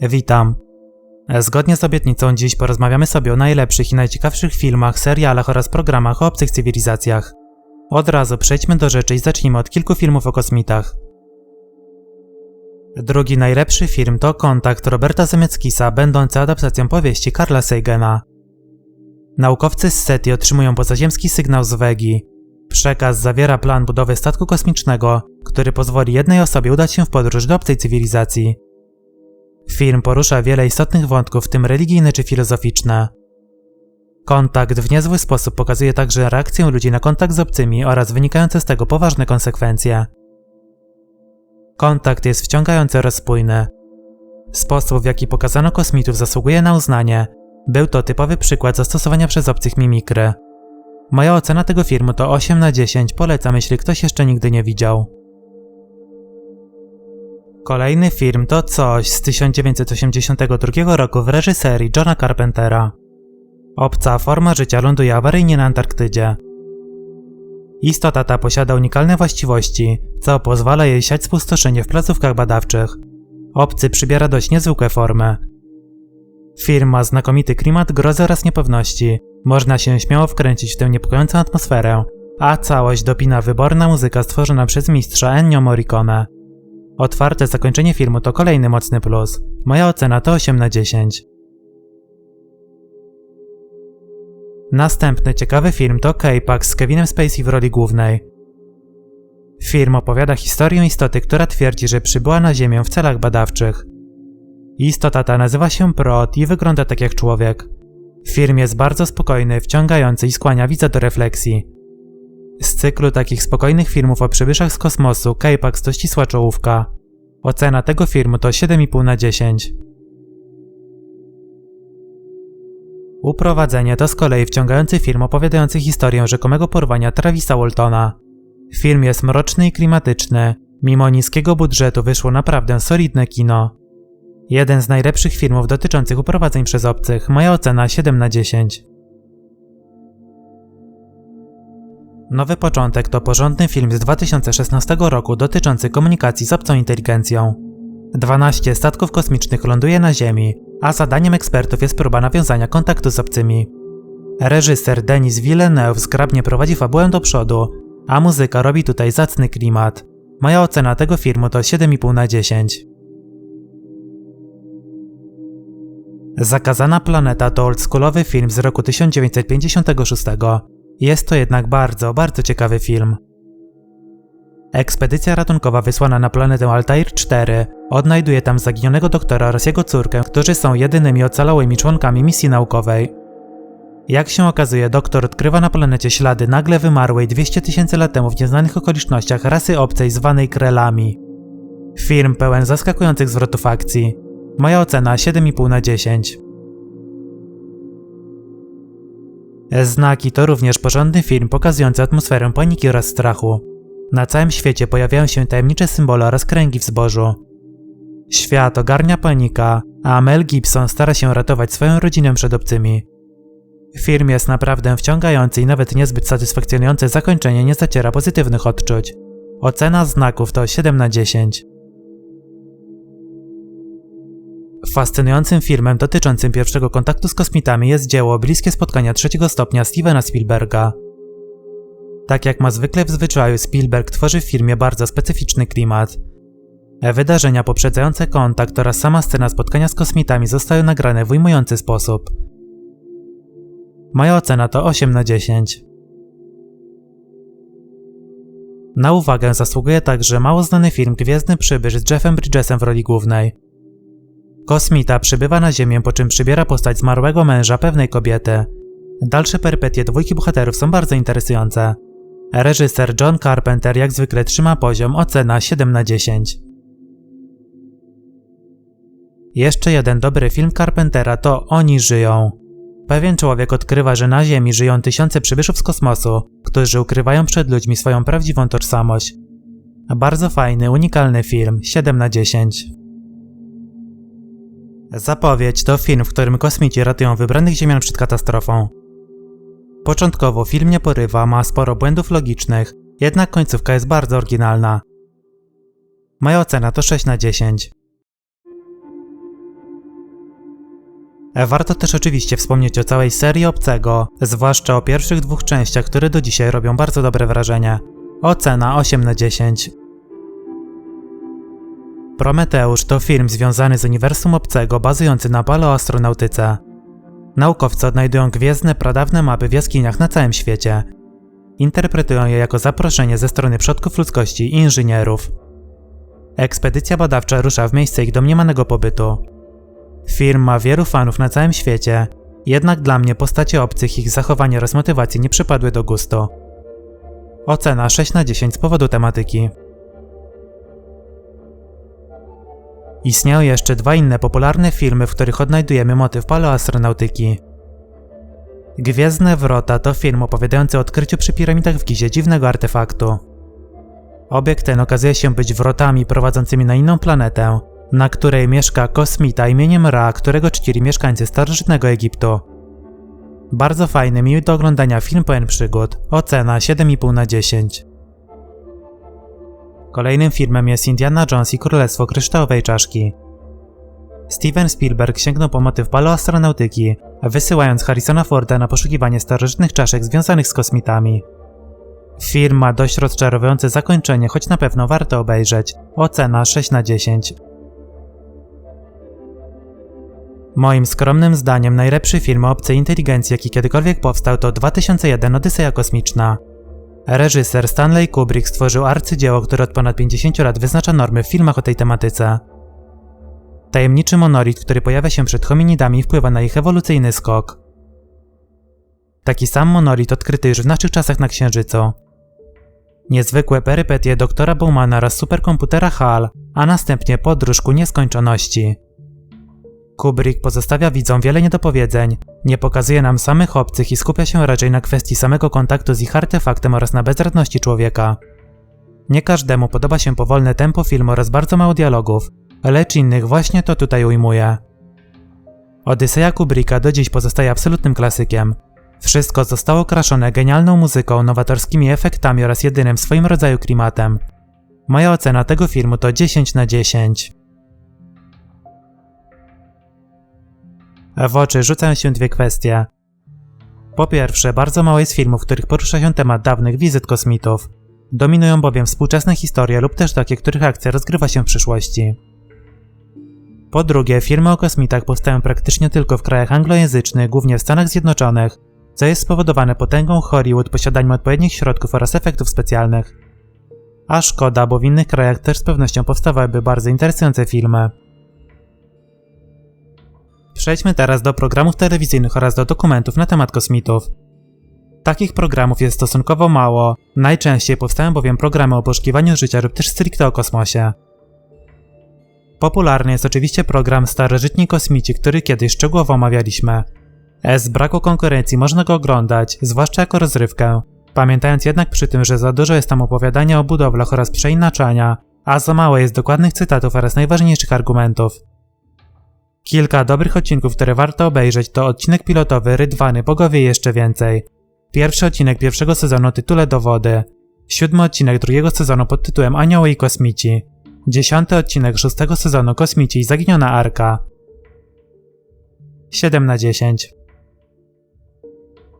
Witam. Zgodnie z obietnicą dziś porozmawiamy sobie o najlepszych i najciekawszych filmach, serialach oraz programach o obcych cywilizacjach. Od razu przejdźmy do rzeczy i zacznijmy od kilku filmów o kosmitach. Drugi najlepszy film to Kontakt Roberta Zemieckisa, będący adaptacją powieści Karla Sagana. Naukowcy z SETI otrzymują pozaziemski sygnał z Wegi. Przekaz zawiera plan budowy statku kosmicznego, który pozwoli jednej osobie udać się w podróż do obcej cywilizacji. Film porusza wiele istotnych wątków, w tym religijne czy filozoficzne. Kontakt w niezły sposób pokazuje także reakcję ludzi na kontakt z obcymi oraz wynikające z tego poważne konsekwencje. Kontakt jest wciągający oraz spójny. Sposób, w jaki pokazano kosmitów, zasługuje na uznanie. Był to typowy przykład zastosowania przez obcych mimikry. Moja ocena tego filmu to 8 na 10, polecam jeśli ktoś jeszcze nigdy nie widział. Kolejny film to Coś z 1982 roku w reżyserii Johna Carpentera. Obca forma życia ląduje awaryjnie na Antarktydzie. Istota ta posiada unikalne właściwości, co pozwala jej siać spustoszenie w placówkach badawczych. Obcy przybiera dość niezwykłe formy. Film ma znakomity klimat grozy oraz niepewności. Można się śmiało wkręcić w tę niepokojącą atmosferę, a całość dopina wyborna muzyka stworzona przez mistrza Ennio Morricone. Otwarte zakończenie filmu to kolejny mocny plus. Moja ocena to 8 na 10. Następny ciekawy film to K-Pax z Kevinem Spacey w roli głównej. Film opowiada historię istoty, która twierdzi, że przybyła na Ziemię w celach badawczych. Istota ta nazywa się Prot i wygląda tak jak człowiek. Film jest bardzo spokojny, wciągający i skłania widza do refleksji. Z cyklu takich spokojnych filmów o przybyszach z kosmosu K-Pax to ścisła czołówka. Ocena tego filmu to 7,5 na 10. Uprowadzenie to z kolei wciągający film opowiadający historię rzekomego porwania Travisa Waltona. Film jest mroczny i klimatyczny. Mimo niskiego budżetu wyszło naprawdę solidne kino. Jeden z najlepszych filmów dotyczących uprowadzeń przez obcych. Moja ocena 7 na 10. Nowy Początek to porządny film z 2016 roku dotyczący komunikacji z obcą inteligencją. 12 statków kosmicznych ląduje na Ziemi, a zadaniem ekspertów jest próba nawiązania kontaktu z obcymi. Reżyser Denis Villeneuve zgrabnie prowadzi fabułę do przodu, a muzyka robi tutaj zacny klimat. Moja ocena tego filmu to 7,5 na 10. Zakazana planeta to oldschoolowy film z roku 1956. Jest to jednak bardzo, bardzo ciekawy film. Ekspedycja ratunkowa wysłana na planetę Altair 4 odnajduje tam zaginionego doktora oraz jego córkę, którzy są jedynymi ocalałymi członkami misji naukowej. Jak się okazuje, doktor odkrywa na planecie ślady nagle wymarłej 200 tysięcy lat temu w nieznanych okolicznościach rasy obcej zwanej Krelami. Film pełen zaskakujących zwrotów akcji. Moja ocena 7,5 na 10. Znaki to również porządny film pokazujący atmosferę paniki oraz strachu. Na całym świecie pojawiają się tajemnicze symbole oraz kręgi w zbożu. Świat ogarnia panika, a Mel Gibson stara się ratować swoją rodzinę przed obcymi. Film jest naprawdę wciągający i nawet niezbyt satysfakcjonujące zakończenie nie zaciera pozytywnych odczuć. Ocena znaków to 7 na 10. Fascynującym filmem dotyczącym pierwszego kontaktu z kosmitami jest dzieło Bliskie spotkania trzeciego stopnia Stevena Spielberga. Tak jak ma zwykle w zwyczaju, Spielberg tworzy w filmie bardzo specyficzny klimat. Wydarzenia poprzedzające kontakt oraz sama scena spotkania z kosmitami zostały nagrane w ujmujący sposób. Moja ocena to 8 na 10. Na uwagę zasługuje także mało znany film Gwiezdny Przybysz z Jeffem Bridgesem w roli głównej. Kosmita przybywa na Ziemię, po czym przybiera postać zmarłego męża pewnej kobiety. Dalsze perypetie dwójki bohaterów są bardzo interesujące. Reżyser John Carpenter jak zwykle trzyma poziom, ocena 7 na 10. Jeszcze jeden dobry film Carpentera to Oni żyją. Pewien człowiek odkrywa, że na Ziemi żyją tysiące przybyszów z kosmosu, którzy ukrywają przed ludźmi swoją prawdziwą tożsamość. Bardzo fajny, unikalny film, 7 na 10. Zapowiedź to film, w którym kosmici ratują wybranych Ziemian przed katastrofą. Początkowo film nie porywa, ma sporo błędów logicznych, jednak końcówka jest bardzo oryginalna. Moja ocena to 6 na 10. Warto też oczywiście wspomnieć o całej serii Obcego, zwłaszcza o pierwszych dwóch częściach, które do dzisiaj robią bardzo dobre wrażenie. Ocena 8 na 10. Prometeusz to film związany z uniwersum obcego bazujący na paleoastronautyce. Naukowcy odnajdują gwiezdne, pradawne mapy w jaskiniach na całym świecie. Interpretują je jako zaproszenie ze strony przodków ludzkości i inżynierów. Ekspedycja badawcza rusza w miejsce ich domniemanego pobytu. Film ma wielu fanów na całym świecie, jednak dla mnie postacie obcych, ich zachowanie oraz motywacje nie przypadły do gustu. Ocena 6 na 10 z powodu tematyki. Istniały jeszcze dwa inne popularne filmy, w których odnajdujemy motyw paleoastronautyki. Gwiezdne Wrota to film opowiadający o odkryciu przy piramidach w Gizie dziwnego artefaktu. Obiekt ten okazuje się być wrotami prowadzącymi na inną planetę, na której mieszka kosmita imieniem Ra, którego czcili mieszkańcy starożytnego Egiptu. Bardzo fajny, miły do oglądania film pełen przygód. Ocena 7,5 na 10. Kolejnym filmem jest Indiana Jones i Królestwo Kryształowej Czaszki. Steven Spielberg sięgnął po motyw paleoastronautyki, wysyłając Harrisona Forda na poszukiwanie starożytnych czaszek związanych z kosmitami. Film ma dość rozczarowujące zakończenie, choć na pewno warto obejrzeć. Ocena 6 na 10. Moim skromnym zdaniem najlepszy film o obcej inteligencji, jaki kiedykolwiek powstał, to 2001 Odyseja Kosmiczna. Reżyser Stanley Kubrick stworzył arcydzieło, które od ponad 50 lat wyznacza normy w filmach o tej tematyce. Tajemniczy monolit, który pojawia się przed hominidami, wpływa na ich ewolucyjny skok. Taki sam monolit odkryty już w naszych czasach na Księżycu. Niezwykłe perypetie doktora Bowmana oraz superkomputera HAL, a następnie podróż ku nieskończoności. Kubrick pozostawia widzom wiele niedopowiedzeń, nie pokazuje nam samych obcych i skupia się raczej na kwestii samego kontaktu z ich artefaktem oraz na bezradności człowieka. Nie każdemu podoba się powolne tempo filmu oraz bardzo mało dialogów, lecz innych właśnie to tutaj ujmuje. Odyseja Kubricka do dziś pozostaje absolutnym klasykiem. Wszystko zostało kraszone genialną muzyką, nowatorskimi efektami oraz jedynym w swoim rodzaju klimatem. Moja ocena tego filmu to 10 na 10. W oczy rzucają się dwie kwestie. Po pierwsze, bardzo mało jest filmów, w których porusza się temat dawnych wizyt kosmitów. Dominują bowiem współczesne historie lub też takie, których akcja rozgrywa się w przyszłości. Po drugie, filmy o kosmitach powstają praktycznie tylko w krajach anglojęzycznych, głównie w Stanach Zjednoczonych, co jest spowodowane potęgą Hollywood, posiadaniem odpowiednich środków oraz efektów specjalnych. A szkoda, bo w innych krajach też z pewnością powstawałyby bardzo interesujące filmy. Przejdźmy teraz do programów telewizyjnych oraz do dokumentów na temat kosmitów. Takich programów jest stosunkowo mało, najczęściej powstają bowiem programy o poszukiwaniu życia lub też stricte o kosmosie. Popularny jest oczywiście program Starożytni Kosmici, który kiedyś szczegółowo omawialiśmy. Z braku konkurencji można go oglądać, zwłaszcza jako rozrywkę, pamiętając jednak przy tym, że za dużo jest tam opowiadania o budowlach oraz przeinaczania, a za mało jest dokładnych cytatów oraz najważniejszych argumentów. Kilka dobrych odcinków, które warto obejrzeć to odcinek pilotowy Rydwany Bogowie jeszcze więcej. Pierwszy odcinek pierwszego sezonu tytule Dowody. Siódmy odcinek drugiego sezonu pod tytułem Anioły i Kosmici. Dziesiąty odcinek szóstego sezonu Kosmici i Zaginiona Arka. 7 na 10.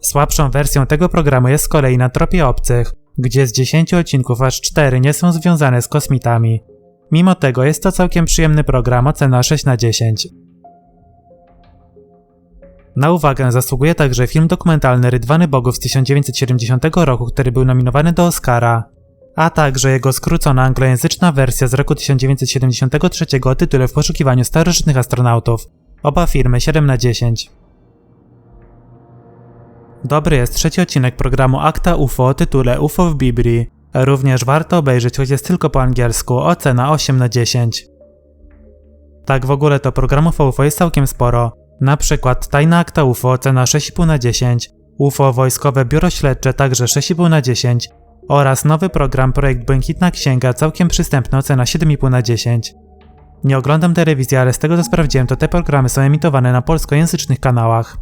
Słabszą wersją tego programu jest z kolei na Tropie Obcych, gdzie z 10 odcinków aż 4 nie są związane z kosmitami. Mimo tego jest to całkiem przyjemny program, ocena 6 na 10. Na uwagę zasługuje także film dokumentalny Rydwany Bogów z 1970 roku, który był nominowany do Oscara, a także jego skrócona anglojęzyczna wersja z roku 1973 o tytule W poszukiwaniu starożytnych astronautów. Oba filmy 7 na 10. Dobry jest trzeci odcinek programu Akta UFO o tytule UFO w Biblii. Również warto obejrzeć, choć jest tylko po angielsku, ocena 8 na 10. Tak w ogóle to programów o UFO jest całkiem sporo. Na przykład Tajna Akta UFO ocena 6,5 na 10, UFO Wojskowe Biuro Śledcze także 6,5 na 10 oraz nowy program Projekt Błękitna Księga całkiem przystępna ocena 7,5 na 10. Nie oglądam telewizji, ale z tego co sprawdziłem to te programy są emitowane na polskojęzycznych kanałach.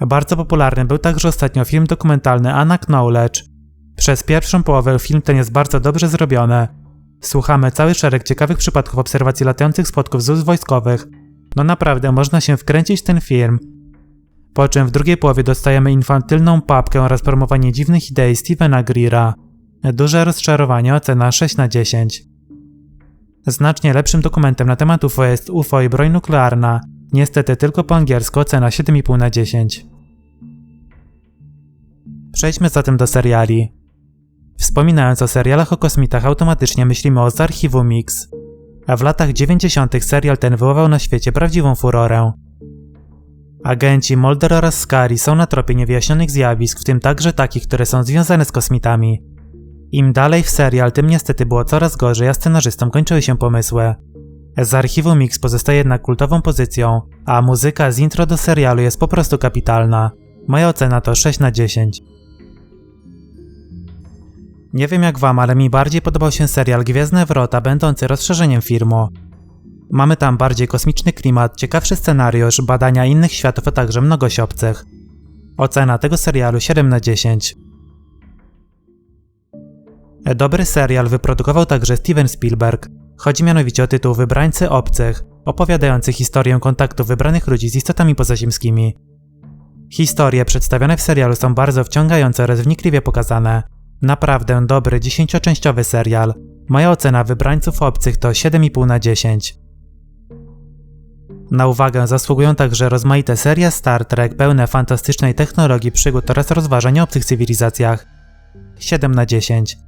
Bardzo popularny był także ostatnio film dokumentalny Anna Knowledge. Przez pierwszą połowę film ten jest bardzo dobrze zrobiony, Słuchamy cały szereg ciekawych przypadków obserwacji latających spotków z wojskowych, No naprawdę, można się wkręcić w ten film. Po czym w drugiej połowie dostajemy infantylną papkę oraz promowanie dziwnych idei Stevena Greera. Duże rozczarowanie, ocena 6 na 10. Znacznie lepszym dokumentem na temat UFO jest UFO i broń nuklearna. Niestety tylko po angielsku ocena 7,5 na 10. Przejdźmy zatem do seriali. Wspominając o serialach o kosmitach, automatycznie myślimy o z archiwu Mix. A w latach 90. serial ten wywołał na świecie prawdziwą furorę. Agenci Mulder oraz Scully są na tropie niewyjaśnionych zjawisk, w tym także takich, które są związane z kosmitami. Im dalej w serial, tym niestety było coraz gorzej, a scenarzystom kończyły się pomysły. Z archiwum Mix pozostaje jednak kultową pozycją, a muzyka z intro do serialu jest po prostu kapitalna. Moja ocena to 6 na 10. Nie wiem jak wam, ale mi bardziej podobał się serial Gwiezdne Wrota, będący rozszerzeniem filmu. Mamy tam bardziej kosmiczny klimat, ciekawszy scenariusz, badania innych światów, a także mnogość obcych. Ocena tego serialu 7 na 10. Dobry serial wyprodukował także Steven Spielberg. Chodzi mianowicie o tytuł Wybrańcy Obcych, opowiadający historię kontaktu wybranych ludzi z istotami pozaziemskimi. Historie przedstawione w serialu są bardzo wciągające oraz wnikliwie pokazane. Naprawdę dobry, dziesięcioczęściowy serial. Moja ocena Wybrańców Obcych to 7,5 na 10. Na uwagę zasługują także rozmaite serie Star Trek pełne fantastycznej technologii, przygód oraz rozważań o obcych cywilizacjach. 7 na 10.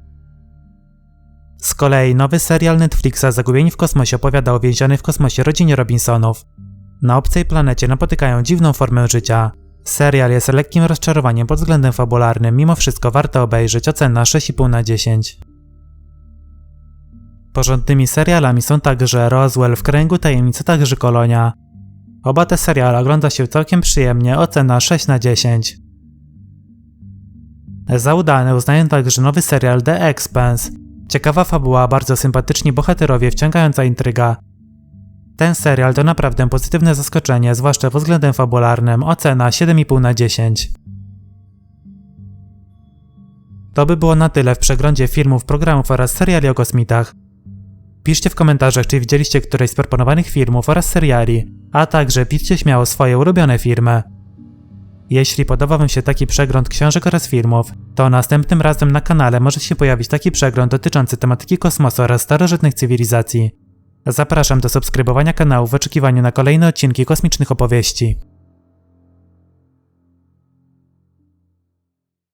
Z kolei nowy serial Netflixa Zagubieni w kosmosie opowiada o więzionej w kosmosie rodzinie Robinsonów. Na obcej planecie napotykają dziwną formę życia. Serial jest lekkim rozczarowaniem pod względem fabularnym, mimo wszystko warto obejrzeć, ocena 6,5 na 10. Porządnymi serialami są także Roswell w kręgu tajemnic, a także Kolonia. Oba te seriale ogląda się całkiem przyjemnie, ocena 6 na 10. Za udany uznaję także nowy serial The Expanse. Ciekawa fabuła, bardzo sympatyczni bohaterowie, wciągająca intryga. Ten serial to naprawdę pozytywne zaskoczenie, zwłaszcza pod względem fabularnym, ocena 7,5 na 10. To by było na tyle w przeglądzie filmów, programów oraz seriali o kosmitach. Piszcie w komentarzach, czy widzieliście któreś z proponowanych filmów oraz seriali, a także piszcie śmiało swoje ulubione filmy. Jeśli podoba Wam się taki przegląd książek oraz filmów, to następnym razem na kanale może się pojawić taki przegląd dotyczący tematyki kosmosu oraz starożytnych cywilizacji. Zapraszam do subskrybowania kanału w oczekiwaniu na kolejne odcinki kosmicznych opowieści.